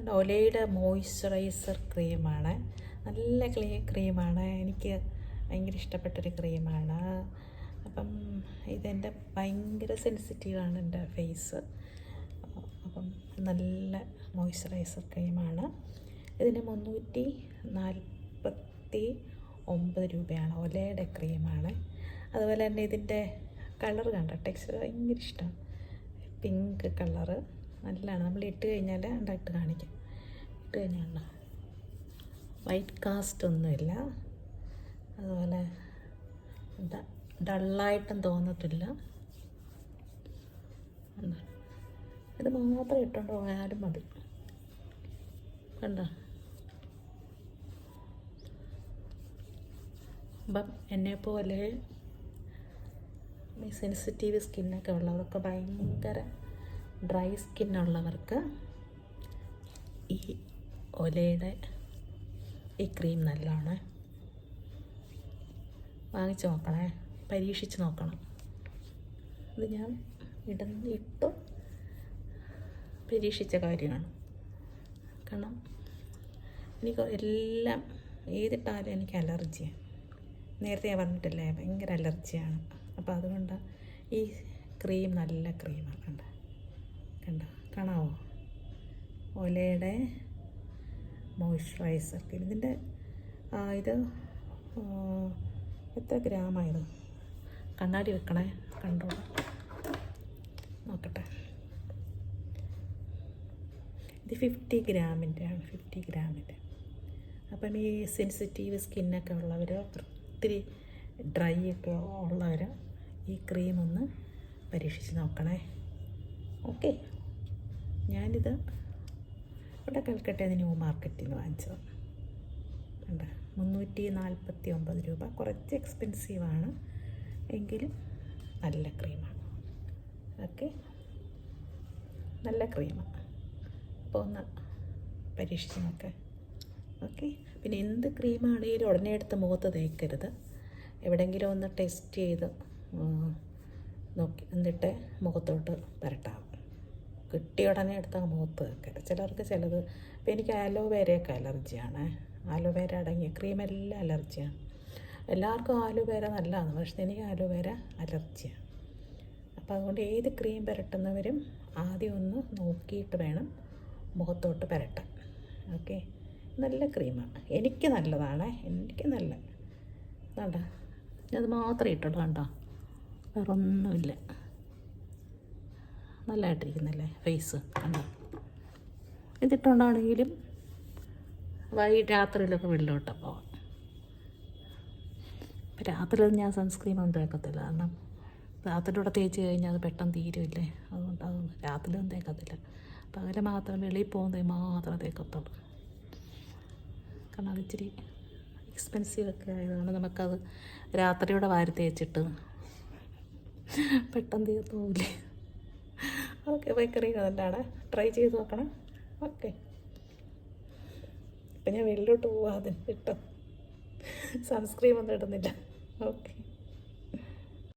ഒലയുടെ moisturiser ക്രീമാണ്. നല്ല ക്ലീ ക്രീമാണ്. എനിക്ക് ഭയങ്കര ഇഷ്ടപ്പെട്ടൊരു ക്രീമാണ്. അപ്പം ഇതെന്റെ ഭയങ്കര സെൻസിറ്റീവാണ് എന്റെ ഫേസ് അപ്പം നല്ല മോയ്സ്ചറൈസർ ക്രീമാണ്. ഇതിന് മുന്നൂറ്റി നാൽപ്പത്തി ഒമ്പത് രൂപയാണ് ഒലയുടെ ക്രീമാണ്. അതുപോലെ തന്നെ ഇതിന്റെ കളർ കണ്ട? ടെക്സ്ചർ ഭയങ്കര ഇഷ്ടമാണ് പിങ്ക് കളറ്. നല്ലതാണ്. നമ്മൾ ഇട്ട് കഴിഞ്ഞാൽ ഉണ്ടായിട്ട് കാണിക്കാം. ഇട്ട് കഴിഞ്ഞാൽ വൈറ്റ് കാസ്റ്റ് ഒന്നുമില്ല. അതുപോലെ എന്താ ഡള്ളായിട്ടും തോന്നത്തില്ല. ഇത് മാത്രം ഇട്ടുകൊണ്ട് പോയാലും മതി. കണ്ടോ? അപ്പം എന്നെപ്പോലെ സെൻസിറ്റീവ് സ്കിന്നൊക്കെ ഉള്ളവർക്ക് ഭയങ്കര ഡ്രൈ സ്കിന്നുള്ളവർക്ക് ഈ ഒലയുടെ ഈ ക്രീം നല്ലതാണ് വാങ്ങിച്ച് നോക്കണേ പരീക്ഷിച്ച് നോക്കണം. ഇത് ഞാൻ ഇടുന്ന ഇട്ടു. പരീക്ഷിച്ച കാര്യമാണ്. കാരണം എനിക്ക് എല്ലാം ഏതിട്ടാലും എനിക്ക് അലർജിയാണ് നേരത്തെ ഞാൻ പറഞ്ഞിട്ടില്ലേ ഭയങ്കര അലർജിയാണ്. അപ്പോൾ അതുകൊണ്ട് ഈ ക്രീം നല്ല ക്രീമാണ് കണ്ട. കണ്ട? കാണാവോ? ഒലയുടെ മോയ്സ്ചറൈസർ ഇതിന്റെ ഇത് എത്ര ഗ്രാമായത്? കണ്ണാടി വെക്കണേ കണ്ടോ? നോക്കട്ടെ. ഇത് ഫിഫ്റ്റി ഗ്രാമിന്റെ ആണ് ഫിഫ്റ്റി ഗ്രാമിന്റെ. അപ്പം ഈ സെൻസിറ്റീവ് സ്കിന്നൊക്കെ ഉള്ളവർ ഒത്തിരി ഡ്രൈ ഒക്കെ ഉള്ളവർ ഈ ക്രീം ഒന്ന് പരീക്ഷിച്ച് നോക്കണേ. ഓക്കെ. ഞാനിത് ഇവിടെ കൽക്കട്ടയിൽ ന്യൂ മാർക്കറ്റിൽ നിന്ന് വാങ്ങിച്ചത്. കണ്ട? മുന്നൂറ്റി നാൽപ്പത്തി ഒമ്പത് രൂപ. കുറച്ച് എക്സ്പെൻസീവാണ് എങ്കിലും നല്ല ക്രീമാണ് ഓക്കെ? നല്ല ക്രീമാണ് അപ്പോൾ ഒന്ന് പരീക്ഷിച്ച് നോക്കാം ഓക്കെ? പിന്നെ എന്ത് ക്രീമാണെങ്കിലും ഉടനെ എടുത്ത് മുഖത്ത് തേക്കരുത്. എവിടെയെങ്കിലും ഒന്ന് ടെസ്റ്റ് ചെയ്ത് നോക്കി എന്നിട്ട് മുഖത്തോട്ട് പുരട്ടാം. കിട്ടിയ ഉടനെ എടുത്ത് അങ്ങ് മുഖത്ത് വെക്കരുത് ചിലർക്ക് ചിലത് ഇപ്പം എനിക്ക് ആലോവേരയൊക്കെ അലർജിയാണ്. ആലോവേര അടങ്ങിയ ക്രീമെല്ലാം അലർജിയാണ്. എല്ലാവർക്കും ആലോവേര നല്ലതാണ് പക്ഷെ എനിക്ക് ആലോവേര അലർജിയാണ്. അപ്പോൾ അതുകൊണ്ട് ഏത് ക്രീം പുരട്ടുന്നവരും ആദ്യം ഒന്ന് നോക്കിയിട്ട് വേണം മുഖത്തോട്ട് പുരട്ടാൻ. ഓക്കെ നല്ല ക്രീമാണ് എനിക്ക് നല്ലതാണ്. എനിക്ക് നല്ല. വേണ്ട അത് മാത്രം ഇട്ടുള്ളൂ കണ്ടോ വേറെ ഒന്നുമില്ല നല്ലതായിട്ടിരിക്കുന്നല്ലേ ഫേസ് കണ്ടോ? ഇതിട്ടുണ്ടാണെങ്കിലും വൈ രാത്രിയിലൊക്കെ വെള്ളമിട്ടാൽ പോവാം ഇപ്പം രാത്രിയിൽ ഞാൻ സൺസ്ക്രീൻ ഒന്നും തേക്കത്തില്ല. കാരണം രാത്രിയിലൂടെ തേച്ച് കഴിഞ്ഞാൽ അത് പെട്ടെന്ന് തീരുമില്ലേ അതുകൊണ്ട് അത് രാത്രിയിലൊന്നും തേക്കത്തില്ല. പകൽ മാത്രം വെളിയിൽ പോകുന്നത് മാത്രം തേക്കത്തുള്ളൂ. കാരണം അതിച്ചിരി എക്സ്പെൻസീവ് ഒക്കെ ആയതുകൊണ്ട് നമുക്കത് രാത്രിയുടെ വാരി തേച്ചിട്ട് പെട്ടെന്ന് തീർന്നു പോകില്ലേ ഓക്കെ ബേക്കറി നല്ലതാണ് ട്രൈ ചെയ്ത് നോക്കണം. ഓക്കെ ഇപ്പം ഞാൻ വെളിയിലോട്ട് പോവാം അതിന് ഇട്ടോ. സൺസ്ക്രീം ഒന്നും ഇടുന്നില്ല. ഓക്കെ